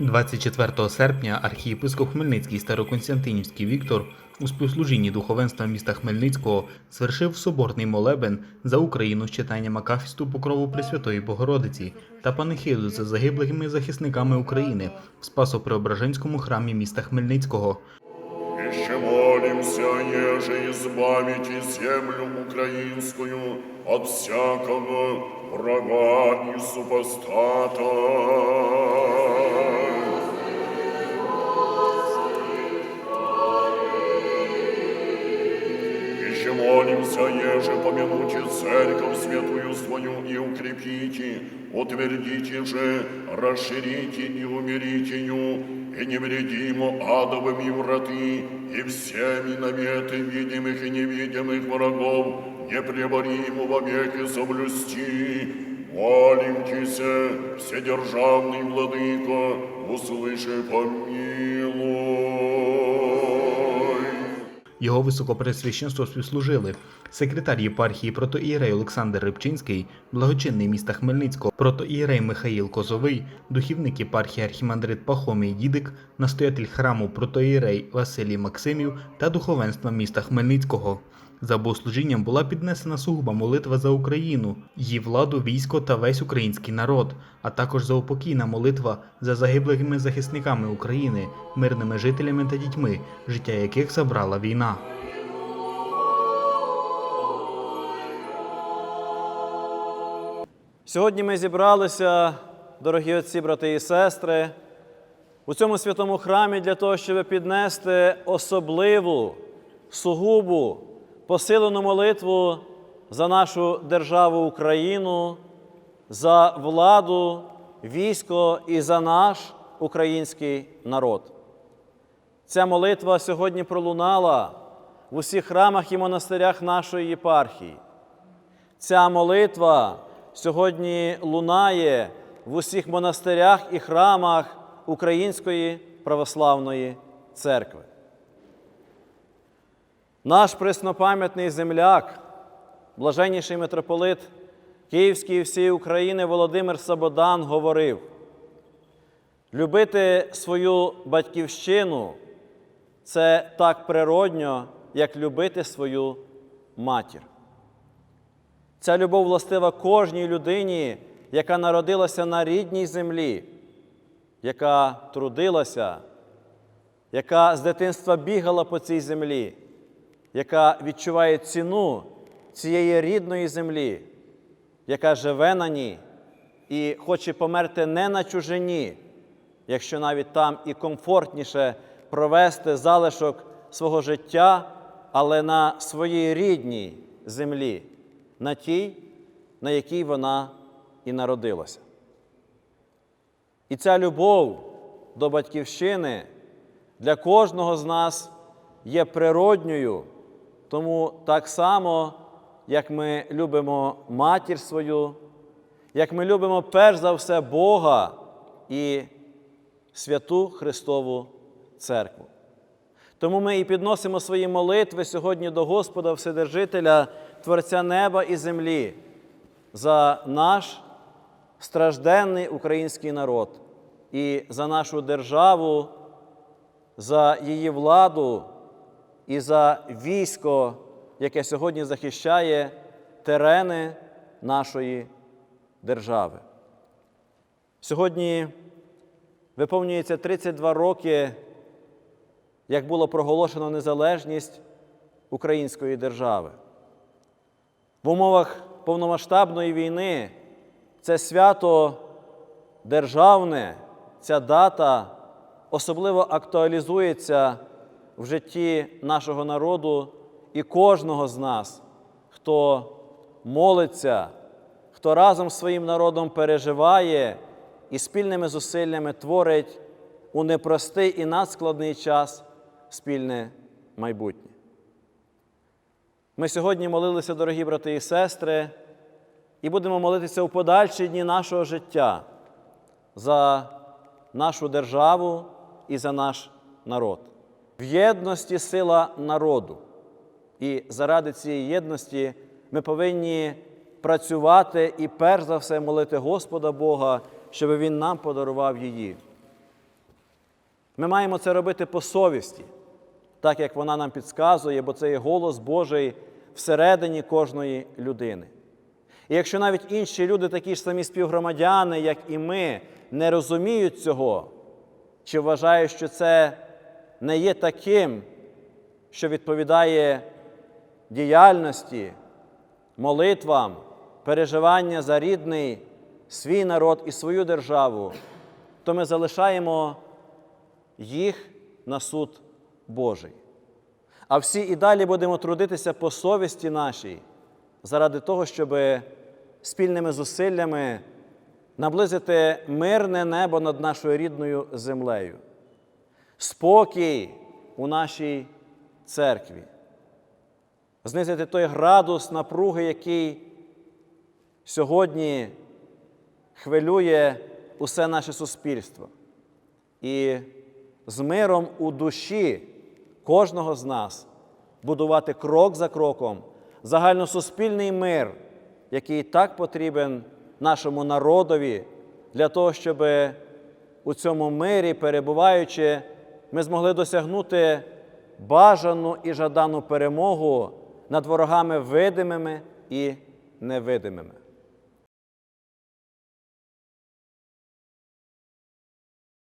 24 серпня архієпископ Хмельницький Староконстантинівський Віктор у співслужінні духовенства міста Хмельницького звершив соборний молебен за Україну з читанням Акафісту Покрову Пресвятої Богородиці та панихиду за загиблими захисниками України в Спасо-Преображенському храмі міста Хмельницького. Еще молимся, еже избавите землю украинскую от всякого врага и супостата. молимся, еже помянуте церковь святую свою и укрепите, утвердите же, расширите и умерите ее, и невредимо адовыми враты, и всеми наметы видимых и невидимых врагов, непреборимо вовеки соблюсти. Молимтеся, вседержавный владыко, услыши помилуй. Його високопресвященство співслужили секретар єпархії протоієрей Олександр Рибчинський, благочинний міста Хмельницького, протоієрей Михаїл Козовий, духівник єпархії архімандрит Пахомій Дідик, настоятель храму протоієрей Василій Максимів та духовенства міста Хмельницького. За богослужінням була піднесена сугуба молитва за Україну, її владу, військо та весь український народ, а також заупокійна молитва за загиблими захисниками України, мирними жителями та дітьми, життя яких забрала війна. Сьогодні ми зібралися, дорогі отці, брати і сестри, у цьому святому храмі для того, щоб піднести особливу, сугубу, посилену молитву за нашу державу Україну, за владу, військо і за наш український народ. Ця молитва сьогодні пролунала в усіх храмах і монастирях нашої єпархії. Ця молитва сьогодні лунає в усіх монастирях і храмах Української православної церкви. Наш преснопам'ятний земляк, блаженніший митрополит Київський і всієї України Володимир Сабодан говорив: любити свою батьківщину це так природньо, як любити свою матір. Ця любов властива кожній людині, яка народилася на рідній землі, яка трудилася, яка з дитинства бігала по цій землі, яка відчуває ціну цієї рідної землі, яка живе на ній і хоче померти не на чужині, якщо навіть там і комфортніше провести залишок свого життя, але на своїй рідній землі на тій, на якій вона і народилася. І ця любов до Батьківщини для кожного з нас є природньою, тому так само, як ми любимо матір свою, як ми любимо перш за все Бога і святу Христову Церкву. Тому ми і підносимо свої молитви сьогодні до Господа Вседержителя, Творця неба і землі, за наш стражденний український народ і за нашу державу, за її владу і за військо, яке сьогодні захищає терени нашої держави. Сьогодні виповнюється 32 роки як було проголошено незалежність української держави. В умовах повномасштабної війни це свято державне, ця дата особливо актуалізується в житті нашого народу і кожного з нас, хто молиться, хто разом з своїм народом переживає і спільними зусиллями творить у непростий і надскладний час спільне майбутнє. Ми сьогодні молилися, дорогі брати і сестри, і будемо молитися у подальші дні нашого життя за нашу державу і за наш народ. В єдності сила народу. І заради цієї єдності ми повинні працювати і перш за все молити Господа Бога, щоб Він нам подарував її. Ми маємо це робити по совісті, так як вона нам підказує, бо це є голос Божий всередині кожної людини. І якщо навіть інші люди, такі ж самі співгромадяни, як і ми, не розуміють цього, чи вважають, що це не є таким, що відповідає діяльності, молитвам, переживання за рідний свій народ і свою державу, то ми залишаємо їх на суд Божий. А всі і далі будемо трудитися по совісті нашій, заради того, щоб спільними зусиллями наблизити мирне небо над нашою рідною землею, спокій у нашій церкві, знизити той градус напруги, який сьогодні хвилює усе наше суспільство. І з миром у душі кожного з нас будувати крок за кроком загальносуспільний мир, який так потрібен нашому народові, для того, щоб у цьому мирі, перебуваючи, ми змогли досягнути бажану і жадану перемогу над ворогами видимими і невидимими.